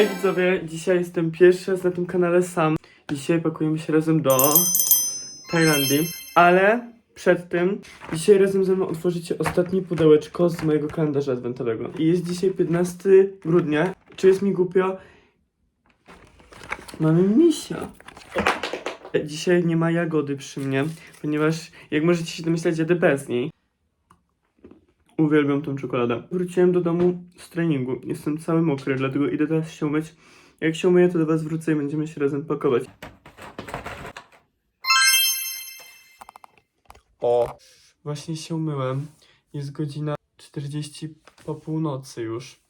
Hej widzowie, dzisiaj jestem pierwszy raz na tym kanale sam. Dzisiaj pakujemy się razem do Tajlandii, ale przed tym dzisiaj razem ze mną otworzycie ostatnie pudełeczko z mojego kalendarza adwentowego. I jest dzisiaj 15 grudnia. Czy jest mi głupio? Mamy misia. Dzisiaj nie ma jagody przy mnie, ponieważ jak możecie się domyśleć, jadę bez niej. Uwielbiam tą czekoladę. Wróciłem do domu z treningu. Jestem cały mokry, dlatego idę teraz się umyć. Jak się umyję, to do was wrócę i będziemy się razem pakować. O! Właśnie się umyłem. Jest godzina 40 po północy już.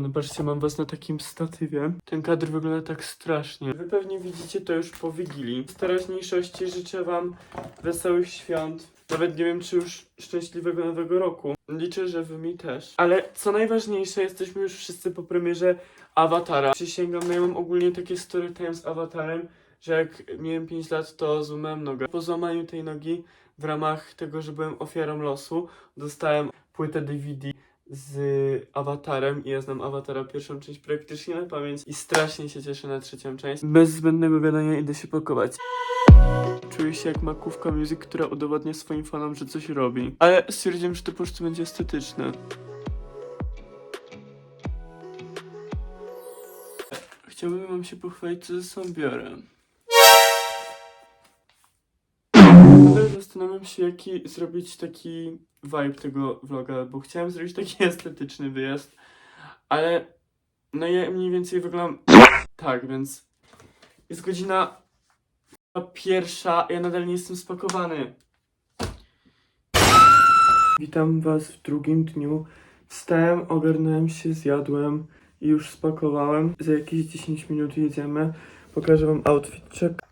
No patrzcie, mam was na takim statywie. Ten kadr wygląda tak strasznie. Wy pewnie widzicie to już po Wigilii. Z teraźniejszości życzę wam wesołych świąt. Nawet nie wiem, czy już szczęśliwego nowego roku. Liczę, że wy mi też. Ale co najważniejsze, jesteśmy już wszyscy po premierze Awatara. Przysięgam, no ja mam ogólnie takie story time z Awatarem, że jak miałem 5 lat, to złamałem nogę. Po złamaniu tej nogi, w ramach tego, że byłem ofiarą losu, dostałem płytę DVD z Awatarem i ja znam Awatara pierwszą część praktycznie na pamięć i strasznie się cieszę na trzecią część. Bez zbędnego gadania idę się pakować. Czuję się jak makówka music, która udowadnia swoim fanom, że coś robi. Ale stwierdziłem, że to po prostu będzie estetyczne. Chciałbym wam się pochwalić, co ze sobą biorę. Zastanawiam się, jaki zrobić taki vibe tego vloga, bo chciałem zrobić taki estetyczny wyjazd, ale no ja mniej więcej wyglądam tak, więc jest godzina pierwsza, ja nadal nie jestem spakowany. Witam was w drugim dniu. Wstałem, ogarnąłem się, zjadłem i już spakowałem. Za jakieś 10 minut jedziemy. Pokażę wam outfit check.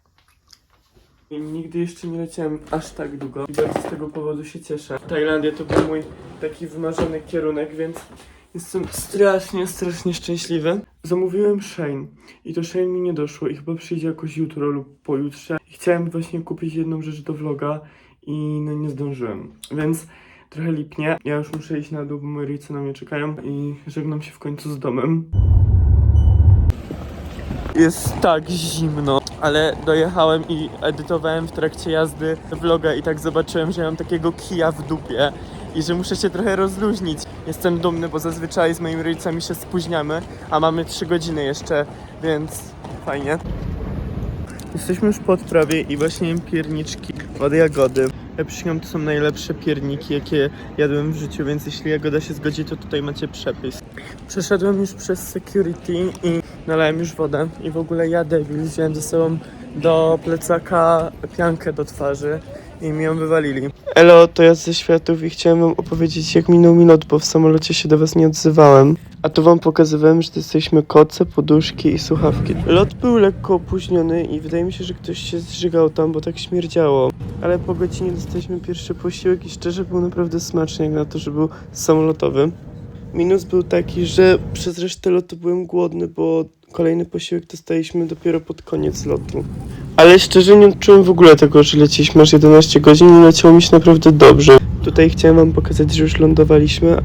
Nigdy jeszcze nie leciałem aż tak długo i bardzo z tego powodu się cieszę. Tajlandia to był mój taki wymarzony kierunek, więc jestem strasznie, strasznie szczęśliwy. Zamówiłem Shane i to Shane mi nie doszło i chyba przyjdzie jakoś jutro lub pojutrze. I chciałem właśnie kupić jedną rzecz do vloga i no nie zdążyłem, więc trochę lipnie. Ja już muszę iść na dół, bo moi rodzice na mnie czekają i żegnam się w końcu z domem. Jest tak zimno, ale dojechałem i edytowałem w trakcie jazdy vloga i tak zobaczyłem, że mam takiego kija w dupie i że muszę się trochę rozluźnić. Jestem dumny, bo zazwyczaj z moimi rodzicami się spóźniamy, a mamy 3 godziny jeszcze, więc fajnie. Jesteśmy już po odprawie i właśnie pierniczki od jagody. Przysięgam, to są najlepsze pierniki, jakie jadłem w życiu, więc jeśli jagoda się zgodzi, to tutaj macie przepis. Przeszedłem już przez security i nalałem już wodę i w ogóle ja debil wziąłem ze sobą do plecaka piankę do twarzy i mi ją wywalili. Elo, to ja ze światów i chciałem wam opowiedzieć jak minął mi lot, bo w samolocie się do was nie odzywałem. A tu wam pokazywałem, że jesteśmy koce, poduszki i słuchawki. Lot był lekko opóźniony i wydaje mi się, że ktoś się zżygał tam, bo tak śmierdziało. Ale po godzinie dostaliśmy pierwszy posiłek i szczerze był naprawdę smaczny, jak na to, że był samolotowy. Minus był taki, że przez resztę lotu byłem głodny, bo kolejny posiłek dostaliśmy dopiero pod koniec lotu. Ale szczerze nie odczułem w ogóle tego, że lecieliśmy aż 11 godzin i leciało mi się naprawdę dobrze. Tutaj chciałem wam pokazać, że już lądowaliśmy.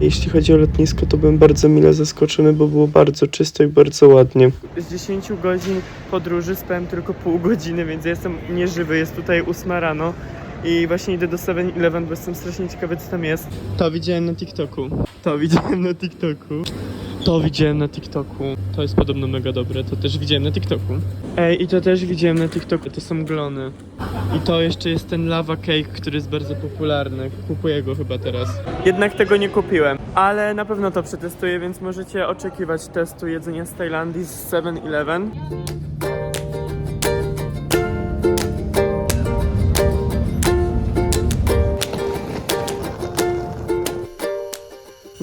Jeśli chodzi o lotnisko, to byłem bardzo mile zaskoczony, bo było bardzo czysto i bardzo ładnie. Z 10 godzin podróży spałem tylko pół godziny, więc ja jestem nieżywy. Jest tutaj 8 rano i właśnie idę do 7-Eleven, bo jestem strasznie ciekawy, co tam jest. To widziałem na TikToku. To widziałem na TikToku. To widziałem na TikToku. To jest podobno mega dobre, to też widziałem na TikToku. Ej, i to też widziałem na TikToku, to są glony. I to jeszcze jest ten lava cake, który jest bardzo popularny. Kupuję go chyba teraz. Jednak tego nie kupiłem, ale na pewno to przetestuję, więc możecie oczekiwać testu jedzenia z Tajlandii z 7-Eleven.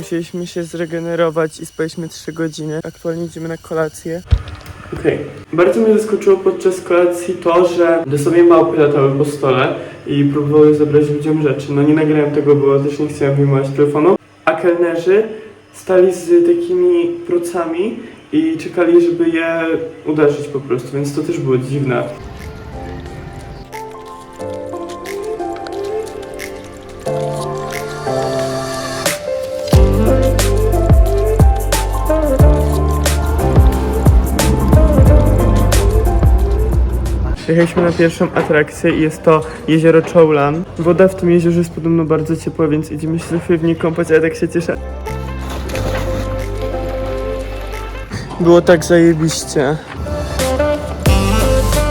Musieliśmy się zregenerować i spaliśmy 3 godziny. Aktualnie idziemy na kolację. Okej. Bardzo mnie zaskoczyło podczas kolacji to, że dosłownie małpy latały po stole i próbowały zabrać ludziom rzeczy. No nie nagrałem tego, bo też nie chciałem wyjmować telefonu. A kelnerzy stali z takimi procami i czekali, żeby je uderzyć po prostu, więc to też było dziwne. Jechaliśmy na pierwszą atrakcję i jest to jezioro Chowlan. Woda w tym jeziorze jest podobno bardzo ciepła, więc idziemy się za w niej kąpać, ale tak się cieszę. Było tak zajebiście.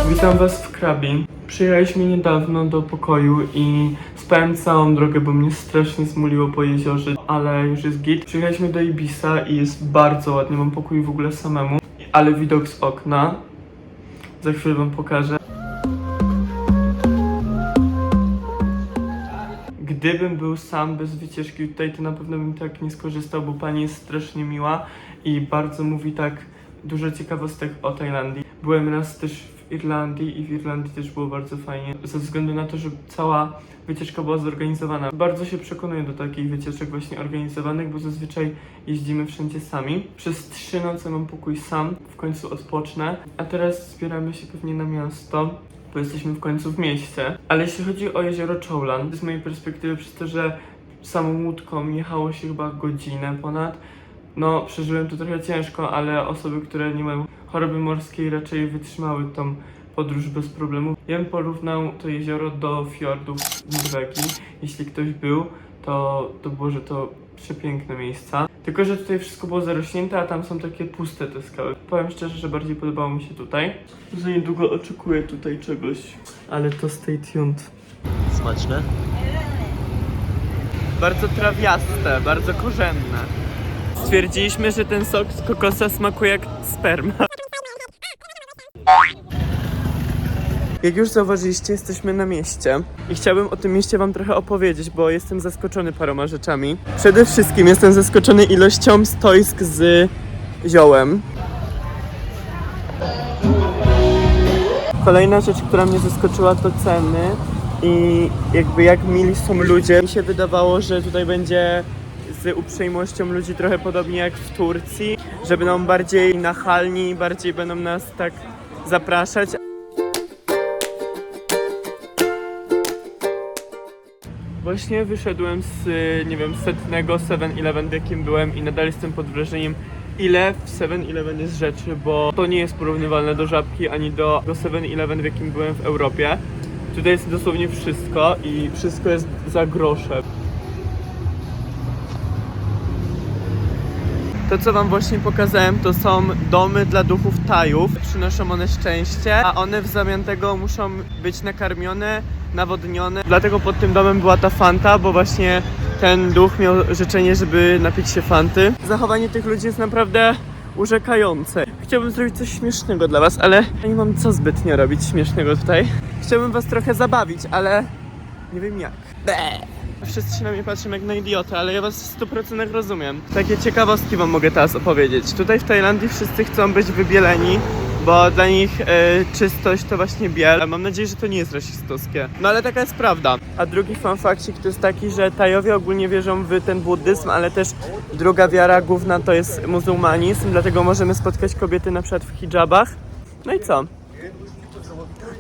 Witam was w Krabi. Przyjechaliśmy niedawno do pokoju i spałem całą drogę, bo mnie strasznie zmuliło po jeziorze, ale już jest git. Przyjechaliśmy do Ibisa i jest bardzo ładnie, mam pokój w ogóle samemu, ale widok z okna. Za chwilę wam pokażę. Gdybym był sam bez wycieczki tutaj, to na pewno bym tak nie skorzystał, bo pani jest strasznie miła i bardzo mówi tak dużo ciekawostek o Tajlandii. Byłem raz też w Irlandii i w Irlandii też było bardzo fajnie, ze względu na to, że cała wycieczka była zorganizowana. Bardzo się przekonuję do takich wycieczek właśnie organizowanych, bo zazwyczaj jeździmy wszędzie sami. Przez trzy noce mam pokój sam, w końcu odpocznę, a teraz zbieramy się pewnie na miasto bo jesteśmy w końcu w mieście. Ale jeśli chodzi o jezioro Chowlan, z mojej perspektywy przez to, że samą łódką jechało się chyba godzinę ponad, no przeżyłem to trochę ciężko, ale osoby, które nie mają choroby morskiej raczej wytrzymały tą podróż bez problemu. Ja bym porównał to jezioro do fiordów Norwegii. Jeśli ktoś był, to, to było, że to przepiękne miejsca. Tylko, że tutaj wszystko było zarośnięte, a tam są takie puste te skały. Powiem szczerze, że bardziej podobało mi się tutaj. Za niedługo oczekuję tutaj czegoś, ale to stay tuned. Smaczne? Bardzo trawiaste, bardzo korzenne. Stwierdziliśmy, że ten sok z kokosa smakuje jak sperma. Jak już zauważyliście, jesteśmy na mieście i chciałbym o tym mieście wam trochę opowiedzieć, bo jestem zaskoczony paroma rzeczami. Przede wszystkim jestem zaskoczony ilością stoisk z ziołem. Kolejna rzecz, która mnie zaskoczyła to ceny i jakby jak mili są ludzie. Mi się wydawało, że tutaj będzie z uprzejmością ludzi trochę podobnie jak w Turcji, że będą bardziej nachalni, bardziej będą nas tak zapraszać. Właśnie wyszedłem z, y, nie wiem, setnego 7-Eleven, w jakim byłem i nadal jestem pod wrażeniem, ile w 7-Eleven jest rzeczy, bo to nie jest porównywalne do Żabki, ani do, do 7-Eleven, w jakim byłem w Europie. Tutaj jest dosłownie wszystko i wszystko jest za grosze. To, co wam właśnie pokazałem, to są domy dla duchów Tajów. Przynoszą one szczęście, a one w zamian tego muszą być nakarmione, nawodnione. Dlatego pod tym domem była ta Fanta, bo właśnie ten duch miał życzenie, żeby napić się Fanty. Zachowanie tych ludzi jest naprawdę urzekające. Chciałbym zrobić coś śmiesznego dla was, ale nie mam co zbytnio robić śmiesznego tutaj. Chciałbym was trochę zabawić, ale nie wiem jak. Wszyscy się na mnie patrzą jak na idiotę, ale ja was w 100% rozumiem. Takie ciekawostki wam mogę teraz opowiedzieć. Tutaj w Tajlandii wszyscy chcą być wybieleni, bo dla nich e, czystość to właśnie biel. Mam nadzieję, że to nie jest rasistowskie. No ale taka jest prawda. A drugi fun factik to jest taki, że Tajowie ogólnie wierzą w ten buddyzm, ale też druga wiara główna to jest muzułmanizm, dlatego możemy spotkać kobiety na przykład w hijabach. No i co?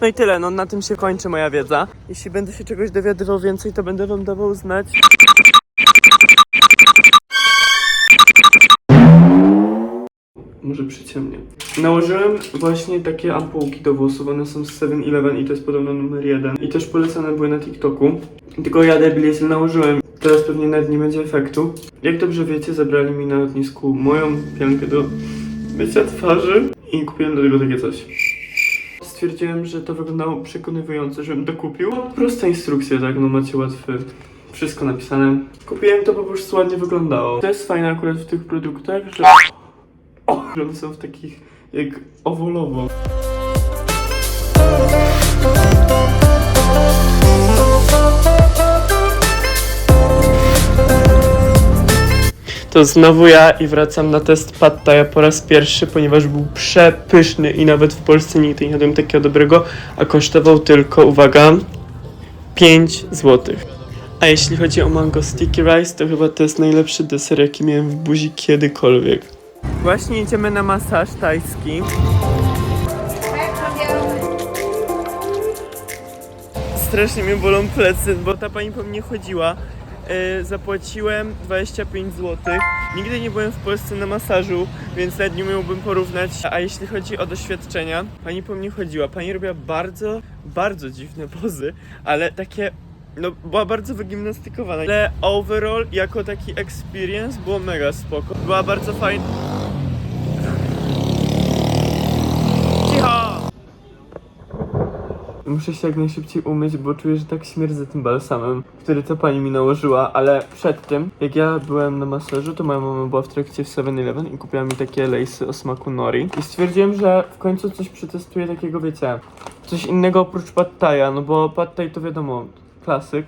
No i tyle, no na tym się kończy moja wiedza. Jeśli będę się czegoś dowiadywał więcej, to będę wam dawał znać. Może przyciemnie. Nałożyłem właśnie takie ampułki do włosów, one są z 7-Eleven i to jest podobno numer jeden. I też polecane były na TikToku. Tylko ja debil, nałożyłem, teraz pewnie nawet nie będzie efektu. Jak dobrze wiecie, zabrali mi na lotnisku moją piankę do mycia twarzy i kupiłem do tego takie coś. Stwierdziłem, że to wyglądało przekonywująco, żebym to kupił. Prosta instrukcja, tak, no macie łatwy. Wszystko napisane. Kupiłem to, po prostu ładnie wyglądało. To jest fajne akurat w tych produktach, że, że one są w takich jak owolowo. To znowu ja i wracam na test Pad Thai po raz pierwszy, ponieważ był przepyszny i nawet w Polsce nigdy nie jadłem takiego dobrego, a kosztował tylko, uwaga, 5 zł. A jeśli chodzi o mango sticky rice, to chyba to jest najlepszy deser, jaki miałem w buzi kiedykolwiek. Właśnie idziemy na masaż tajski. Strasznie mnie bolą plecy, bo ta pani po mnie chodziła y, zapłaciłem 25 zł. Nigdy nie byłem w Polsce na masażu, więc nawet nie miałbym porównać. A jeśli chodzi o doświadczenia, pani po mnie chodziła. Pani robiła bardzo, bardzo dziwne pozy, ale takie no, była bardzo wygimnastykowana. Ale overall, jako taki experience, było mega spoko. Była bardzo fajna. Muszę się jak najszybciej umyć, bo czuję, że tak śmierdzę tym balsamem, który ta pani mi nałożyła, ale przed tym, jak ja byłem na masażu, to moja mama była w trakcie w 7-Eleven i kupiła mi takie lejsy o smaku nori. I stwierdziłem, że w końcu coś przetestuję takiego, wiecie, coś innego oprócz pad thai'a, no bo pad thai to wiadomo, klasyk.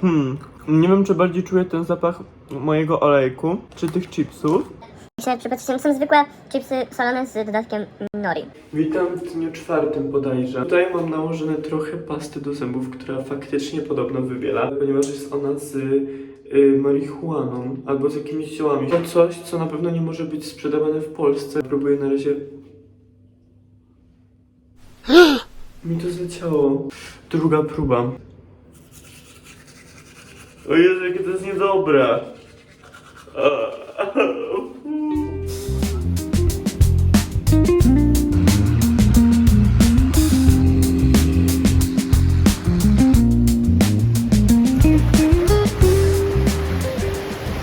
Hmm, nie wiem czy bardziej czuję ten zapach mojego olejku, czy tych chipsów. Patrzcie, są zwykłe chipsy solone z dodatkiem nori. Witam w dniu czwartym bodajże. Tutaj mam nałożone trochę pasty do zębów, która faktycznie podobno wybiela, ponieważ jest ona z y, marihuaną albo z jakimiś ziołami. To coś, co na pewno nie może być sprzedawane w Polsce. Próbuję na razie... Mi to zleciało. Druga próba. O Jezu, jakie to jest niedobre.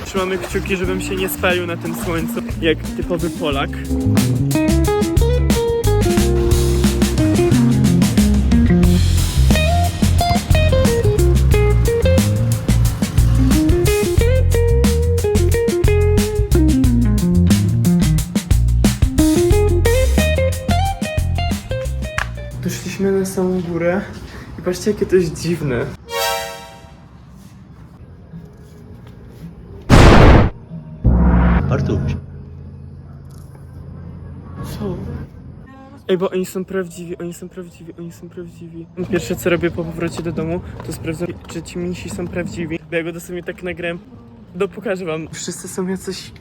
Trzymamy kciuki, żebym się nie spalił na tym słońcu, jak typowy Polak. Patrzcie, jakie to jest dziwne. Bartuś. Co? Ej, bo oni są prawdziwi, oni są prawdziwi, oni są prawdziwi. Pierwsze co robię po powrocie do domu, to sprawdzam, czy ci misi są prawdziwi. Bo ja go dosłownie tak nagrałem. No pokażę wam. Wszyscy są jacyś...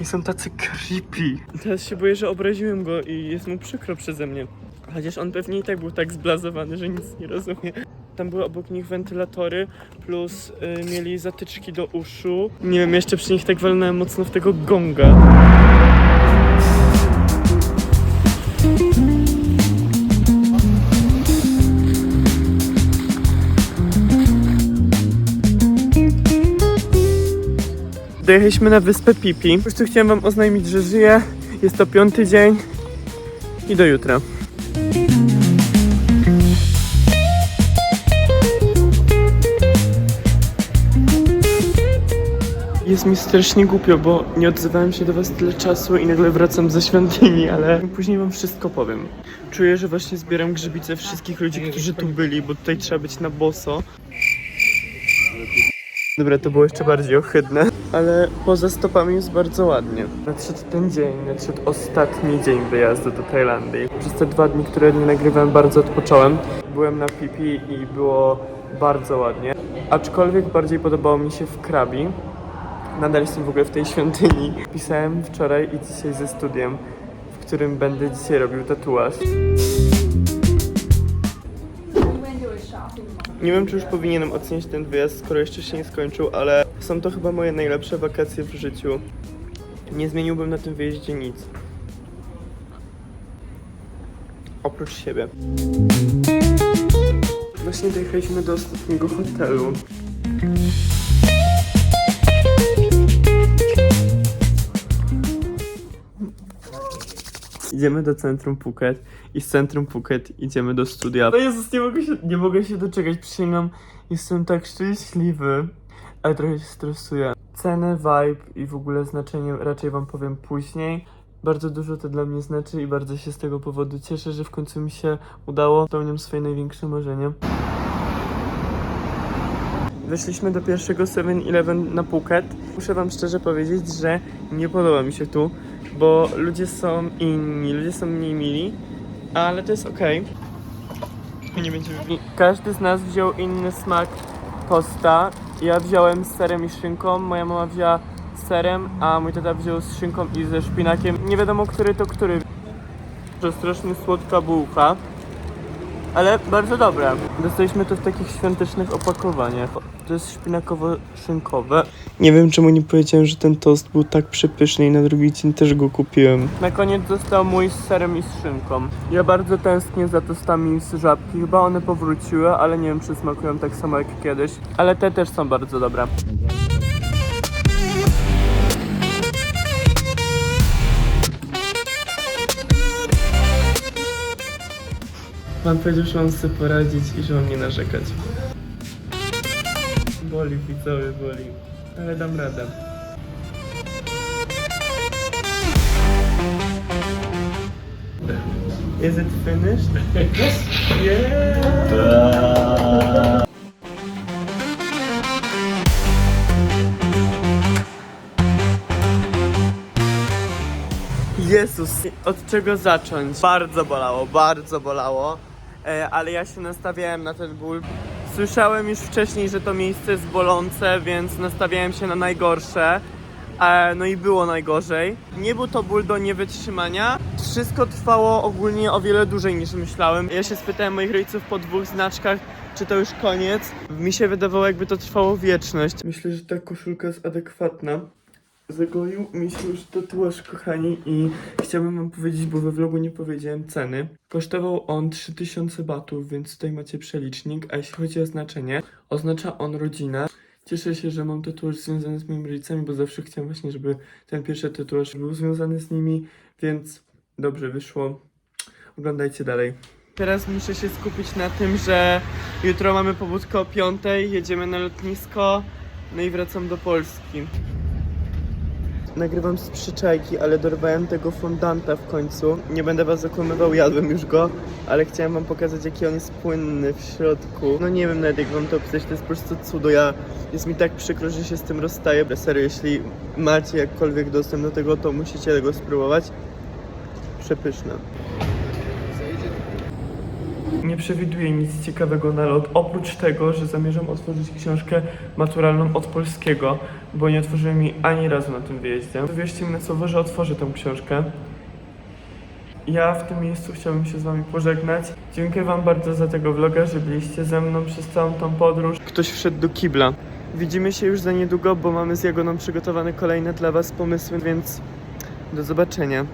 I są tacy creepy. Teraz się boję, że obraziłem go i jest mu przykro przeze mnie. Chociaż on pewnie i tak był tak zblazowany, że nic nie rozumie. Tam były obok nich wentylatory, plus y, mieli zatyczki do uszu. Nie wiem, jeszcze przy nich tak walnąłem mocno w tego gonga. Dojechaliśmy na wyspę Pipi. Po prostu chciałem wam oznajmić, że żyję. Jest to piąty dzień i do jutra. Jest mi strasznie głupio, bo nie odzywałem się do was tyle czasu i nagle wracam ze świątyni, ale później wam wszystko powiem. Czuję, że właśnie zbieram grzybice wszystkich ludzi, którzy tu byli, bo tutaj trzeba być na boso. Dobra, to było jeszcze bardziej ohydne, ale poza stopami jest bardzo ładnie. Nadszedł ten dzień, nadszedł ostatni dzień wyjazdu do Tajlandii. Przez te dwa dni, które nie nagrywałem, bardzo odpocząłem. Byłem na Pipi i było bardzo ładnie. Aczkolwiek bardziej podobało mi się w Krabi. Nadal jestem w ogóle w tej świątyni. Pisałem wczoraj i dzisiaj ze studiem, w którym będę dzisiaj robił tatuaż. Nie wiem, czy już powinienem ocenić ten wyjazd, skoro jeszcze się nie skończył, ale są to chyba moje najlepsze wakacje w życiu. Nie zmieniłbym na tym wyjeździe nic. Oprócz siebie. Właśnie dojechaliśmy do ostatniego hotelu. Idziemy do centrum Phuket i z centrum Phuket idziemy do studia. No Jezus, nie mogę się, nie mogę się doczekać, przysięgam. Jestem tak szczęśliwy, ale trochę się stresuję. Cenę, vibe i w ogóle znaczenie raczej wam powiem później. Bardzo dużo to dla mnie znaczy i bardzo się z tego powodu cieszę, że w końcu mi się udało. Spełniam swoje największe marzenie. Weszliśmy do pierwszego 7-Eleven na Phuket. Muszę wam szczerze powiedzieć, że nie podoba mi się tu, bo ludzie są inni, ludzie są mniej mili, ale to jest okej. Nie będziemy... Każdy z nas wziął inny smak tosta. Ja wziąłem z serem i szynką, moja mama wzięła z serem, a mój tata wziął z szynką i ze szpinakiem. Nie wiadomo, który to który. To strasznie słodka bułka. Ale bardzo dobre. Dostaliśmy to w takich świątecznych opakowaniach. To jest szpinakowo-szynkowe. Nie wiem czemu nie powiedziałem, że ten tost był tak przepyszny i na drugi dzień też go kupiłem. Na koniec został mój z serem i z szynką. Ja bardzo tęsknię za tostami z żabki. Chyba one powróciły, ale nie wiem czy smakują tak samo jak kiedyś. Ale te też są bardzo dobre. Pan powiedział, że mam sobie poradzić i że mam nie narzekać. Boli, widzowie, boli. Ale dam radę. Is it finished? Yes. Yeah. Jezus, od czego zacząć? Bardzo bolało, bardzo bolało, ale ja się nastawiałem na ten ból. Słyszałem już wcześniej, że to miejsce jest bolące, więc nastawiałem się na najgorsze. E, no i było najgorzej. Nie był to ból do niewytrzymania. Wszystko trwało ogólnie o wiele dłużej niż myślałem. Ja się spytałem moich rodziców po dwóch znaczkach, czy to już koniec. Mi się wydawało, jakby to trwało wieczność. Myślę, że ta koszulka jest adekwatna. Zagoił mi się już tatuaż, kochani, i chciałbym wam powiedzieć, bo we vlogu nie powiedziałem ceny. Kosztował on 3000 batów, więc tutaj macie przelicznik, a jeśli chodzi o znaczenie, oznacza on rodzinę. Cieszę się, że mam tatuaż związany z moimi rodzicami, bo zawsze chciałem właśnie, żeby ten pierwszy tatuaż był związany z nimi, więc dobrze wyszło. Oglądajcie dalej. Teraz muszę się skupić na tym, że jutro mamy pobudkę o 5, jedziemy na lotnisko, no i wracam do Polski. Nagrywam z przyczajki, ale dorwałem tego fondanta w końcu. Nie będę was zakłamywał, jadłem już go, ale chciałem wam pokazać jaki on jest płynny w środku. No nie wiem nawet jak wam to opisać, to jest po prostu cudo. Ja, jest mi tak przykro, że się z tym rozstaję. Serio, jeśli macie jakkolwiek dostęp do tego, to musicie tego spróbować. Przepyszne. Nie przewiduję nic ciekawego na lot, oprócz tego, że zamierzam otworzyć książkę maturalną od polskiego, bo nie otworzyłem jej ani razu na tym wyjeździe. Wierzcie mi na słowo, że otworzę tę książkę. Ja w tym miejscu chciałbym się z wami pożegnać. Dziękuję wam bardzo za tego vloga, że byliście ze mną przez całą tą podróż. Ktoś wszedł do kibla. Widzimy się już za niedługo, bo mamy z Jagoną przygotowane kolejne dla was pomysły, więc do zobaczenia.